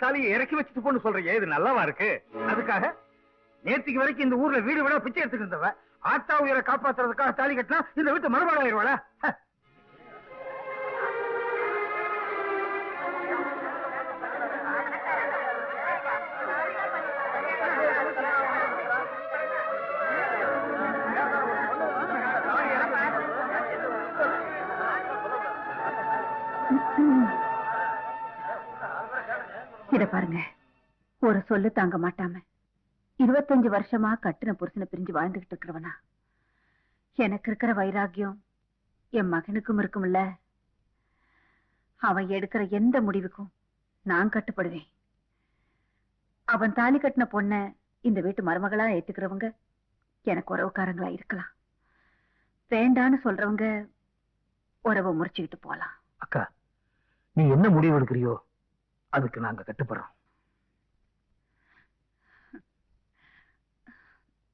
தாலியை இறக்கி வச்சுட்டு போன்னு சொல்றீங்க இது நல்லாவா இருக்கு? அதுக்காக நேத்திக்கு வரைக்கும் இந்த ஊர்ல வீடு விட பிச்சை எடுத்துட்டு இருந்தவ ஆத்தா உயிரை காப்பாத்துறதுக்காக தாலி கட்டினா இந்த வீட்டு மறுபாடாயிருவாளா இத பாருங்க. ஒரு சொல்லு தாங்க மாட்டாம. இருபத்தஞ்சு வருஷமா கட்டின புருஷனை பிரிஞ்சு வாழ்ந்துகிட்டு இருக்கிறவனா. எனக்கு இருக்கிற வைராகியம் என் மகனுக்கும் இருக்கும்ல. அவன் எடுக்கிற எந்த முடிவுக்கும் நான் கட்டுப்படுவேன். அவன் தாலி கட்டின பொண்ண இந்த வீட்டு மருமகளா ஏத்துக்கிறவங்க எனக்கு உறவுக்காரங்களா இருக்கலாம். வேண்டான்னு சொல்றவங்க உறவை முறிச்சுக்கிட்டு போலாம். அக்கா நீ என்ன முடிவு எடுக்கிறியோ அதுக்கு நாங்க கட்டுப்படுறோம்.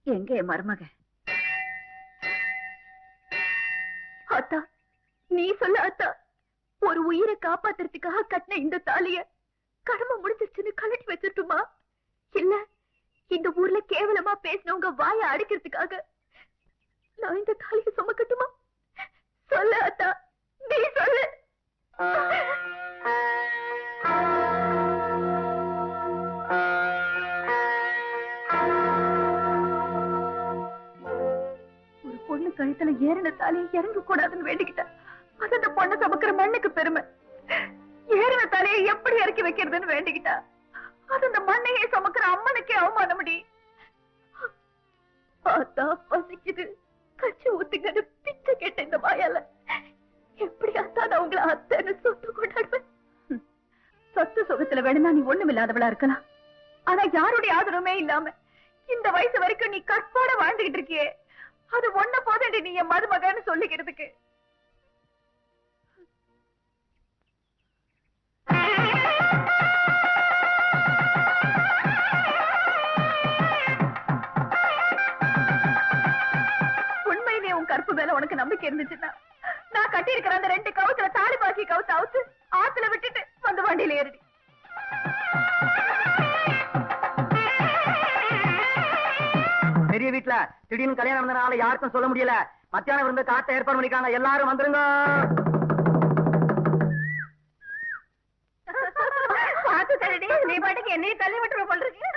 எங்க என் மருமக? அத்தா நீ சொல்ல அத்தா ஒரு உயிரை காப்பாத்துறதுக்காக கட்டின இந்த தாலிய கடமை முடிஞ்சிருச்சுன்னு கலட்டி வச்சிருட்டுமா? இல்ல இந்த ஊர்ல கேவலமா பேசினவங்க வாய அடைக்கிறதுக்காக நான் இந்த தாலியை சுமக்கட்டுமா? சொல்ல அத்தா நீ சொல்லு. பொண்ணு கழுத்துல ஏறின தாலியை இறங்க கூடாதுன்னு வேண்டிக்கிட்டேன். அது அந்த பொண்ணை சமக்கிற மண்ணுக்கு பெருமை. ஏறின தலையை எப்படி இறக்கி வைக்கிறதுன்னு வேண்டிக்கிட்டா. அது அந்த மண்ணையே சமக்கிற அம்மனுக்கே அவமானமடி. பார்த்தா பசிக்குது. கச்சி ஊத்துங்கன்னு பிச்சை கேட்ட இந்த வாயால. எப்படி அத்தான் அவங்கள அத்தைன்னு சொத்து கொண்டாடுவேன்? சொத்து சுகத்துல வேணும்னா நீ ஒண்ணும் இல்லாதவளா இருக்கலாம். ஆனா யாருடைய ஆதரவுமே இல்லாம இந்த வயசு வரைக்கும் நீ கற்போட வாழ்ந்துகிட்டு இருக்கியே. அது ஒன்ன போதண்டி நீ என் மருமகன்னு சொல்லிக்கிறதுக்கு. வீட்ல திடீர்னு கல்யாணம் நடந்தனால யாருக்கும் சொல்ல முடியல. மத்தியானம் இருந்து காட்ட ஏற்பாடு பண்ணிக்காங்க எல்லாரும் வந்துருங்க. பாத்து தள்ளி நீ பாட்டுக்கு என்னையும் தள்ளி விட்டுருவ பண்றீங்க எனக்கு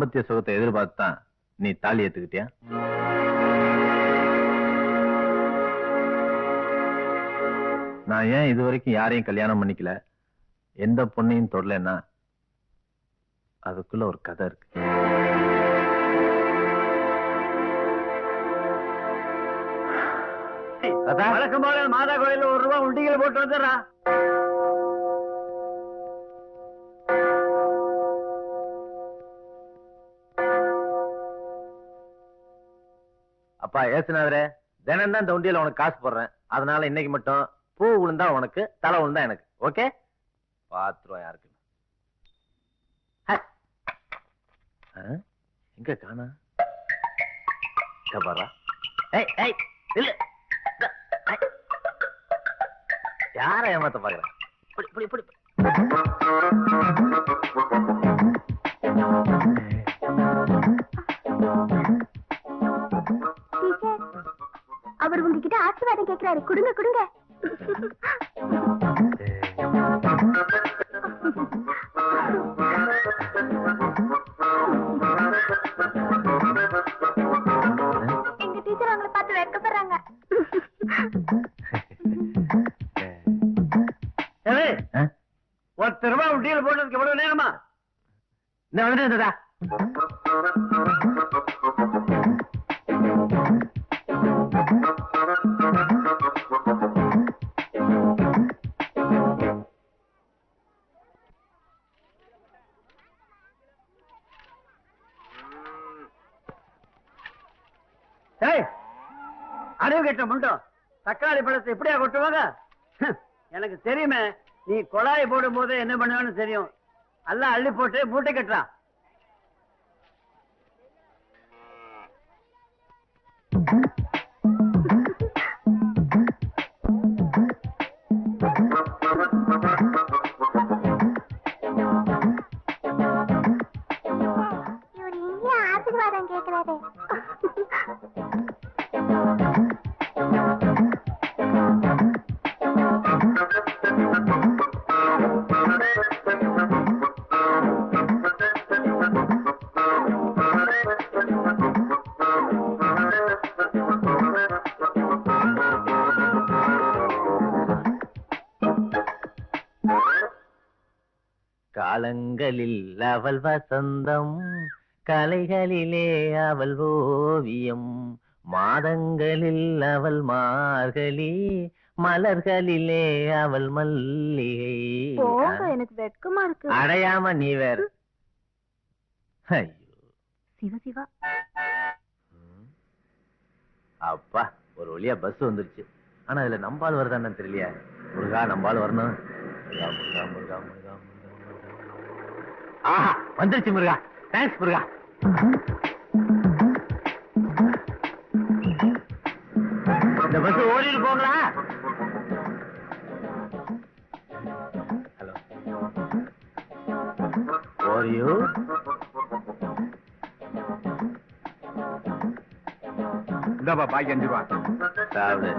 தாம்பத்திய சுகத்தை எதிர்பார்த்து தான் நீ தாலி ஏத்துக்கிட்டியா? நான் ஏன் இது வரைக்கும் யாரையும் கல்யாணம் பண்ணிக்கல? எந்த பொண்ணையும் தொடலன்னா அதுக்குள்ள ஒரு கதை இருக்கு. வழக்கம் போல மாதா கோயில்ல ஒரு ரூபா உண்டிகள் போட்டு வந்துடுறா. அப்பா ஏசுனாதரே தினம் தான் இந்த உண்டியல உனக்கு காசு போடுறேன். அதனால இன்னைக்கு மட்டும் பூ விழுந்தா உனக்கு தலை விழுந்தா எனக்கு. ஓகே? பாத்துருவா யாருக்கு? எங்க காணா? பாரா. ஏய் ஏய் இல்ல யார ஏமாத்த பாக்குறேன் ஆசீர்வாதம் கேக்குறாரு. கொடுங்க கொடுங்க. எங்க டீச்சர் அவங்கள பார்த்து வெட்கப்படுறாங்க. ஏய், ஒருத்தர் ரூபாய் உண்டியல் போட்டதுக்கு எவ்வளவு நேரமா? இந்த வந்துட்டு அறிவு கெட்ட முண்டோ தக்காளி பழத்தை எப்படியா கொட்டுவாங்க? எனக்கு தெரியுமே நீ குழாய் போடும் போது என்ன பண்ணுவான்னு தெரியும். எல்லாம் அள்ளி போட்டு மூட்டை கட்டுறான் காலங்களில் அவள் வசந்தம் கலைகளிலே அவள் ஓவியம் மாதங்களில் அவள் மார்கழி மலர்களிலே அவள் மல்லிகை. எனக்கு வெட்கமா இருக்கு. அடையாம நீ வேற. ஐயோ. சிவ சிவா. ம். அப்பா ஒரு வழியா பஸ் வந்துருச்சு. ஆனா இதுல நம்பால் வருதான்னு தெரியலையா. முருகா நம்பால் வரணும். முருகா முருகா முருகா முருகா. ஆஹா வந்துருச்சு முருகா. தேங்க்ஸ் முருகா. இந்த பஸ் ஓடிட்டு போங்களா? ஹலோ ஓர் யூ இந்தாப்பா பாக்கி அஞ்சு ரூபா. சாப்பிடு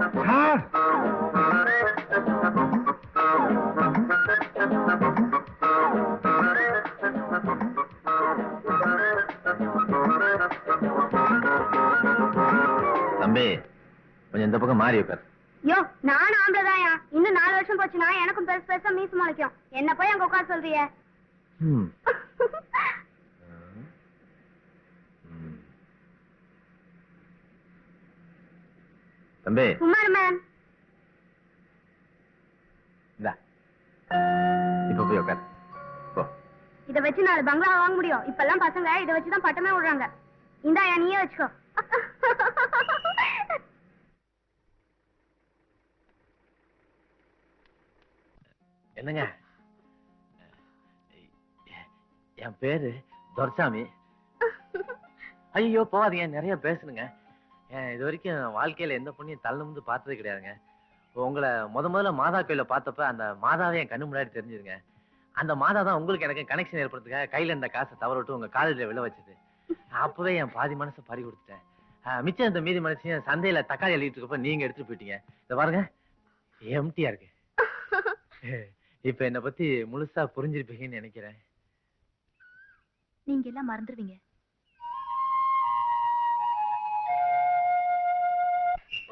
பக்கம் மாறி உட்கார். யோ நானும் ஆம்பளைதாயா இன்னும் நாலு வருஷம் போச்சுன்னா எனக்கும் பெருசு பெருசா மீசு முளைக்கும். என்ன போய் அங்க உட்கார சொல்றிய. தம்பி. சுமார் மேம் இப்ப போய் உட்கார். இத வச்சு நாலு பங்களா வாங்க முடியும். இப்பெல்லாம் பசங்க இத வச்சு தான் பட்டமே விடுறாங்க. இந்தாயா நீயே வச்சுக்கோ. என்னங்க? என் பேரு துரசாமி. ஐயோ போகாதீங்க நிறைய பேசணுங்க ஏன் இது வரைக்கும் வாழ்க்கையில எந்த பொண்ணையும் தள்ள வந்து பார்த்ததே கிடையாதுங்க. உங்களை முத முதல்ல மாதா கோயில பார்த்தப்ப அந்த மாதாவே என் கண்ணு முன்னாடி தெரிஞ்சிருங்க அந்த மாதா தான் உங்களுக்கு எனக்கு கனெக்ஷன் ஏற்படுத்துக்காக கையில இருந்த காசை தவற விட்டு உங்க காலேஜ்ல விழ வச்சது. அப்பவே என் பாதி மனசை பறி கொடுத்துட்டேன். மிச்சம் இந்த மீதி மனசையும் சந்தையில தக்காளி எழுதிட்டு இருக்கப்ப நீங்க எடுத்துட்டு போயிட்டீங்க. இதை பாருங்க எம்டியா இருக்கு. இப்ப என்ன பத்தி முழுசா புரிஞ்சிருப்பீங்கன்னு நினைக்கிறேன். நீங்க எல்லாம் மறந்துடுவீங்க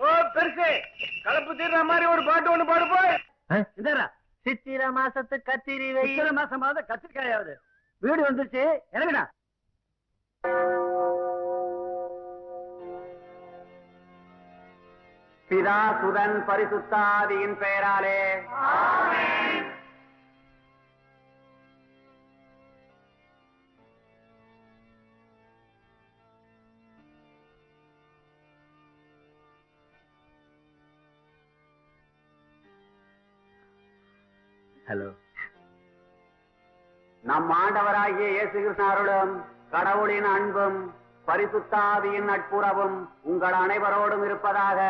ஓ பெருசு! கலப்பு தீர்ற மாதிரி ஒரு பாட்டு ஒண்ணு பாடு போய்! இந்தாரா சித்திர மாசத்து கத்திரி இத்தனை மாசமாவது கத்திரிக்காயாவது வீடு வந்துருச்சு இறங்குடா! பிதா சுதன் பரிசுத்தாதியின் பெயராலே. ஹலோ நம் ஆண்டவராகிய இயேசு கிருஷ்ண அருளும் கடவுளின் அன்பும் பரிசுத்தாவியின் நட்புறவும் உங்கள் அனைவரோடும் இருப்பதாக.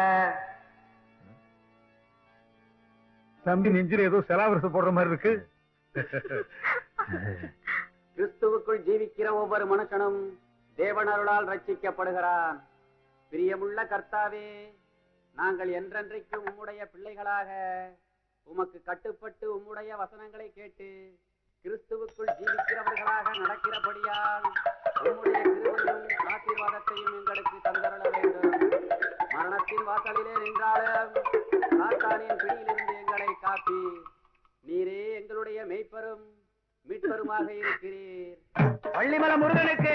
தம்பி நெஞ்சில ஏதோ செலாவரசு போடுற மாதிரி இருக்கு. கிறிஸ்துவுக்குள் ஜீவிக்கிற ஒவ்வொரு மனுஷனும் தேவனருளால் ரட்சிக்கப்படுகிறான். பிரியமுள்ள கர்த்தாவே நாங்கள் என்றென்றைக்கும் உம்முடைய பிள்ளைகளாக உமக்கு கட்டுப்பட்டு உம்முடைய வசனங்களை கேட்டு கிறிஸ்துவுக்குள் ஜீவிக்கிறவர்களாக நடக்கிறபடியால் உம்முடைய கிருபையும் ஆசீர்வாதத்தையும் எங்களுக்கு தந்தரள வேண்டும். மரணத்தின் வாசலிலே நின்றாலும் சாத்தானின் பிடியிலிருந்து எங்களை காப்பி. நீரே எங்களுடைய மெய்ப்பரும் மீட்பருமாக இருக்கிறீர். பள்ளிமல முருகனுக்கு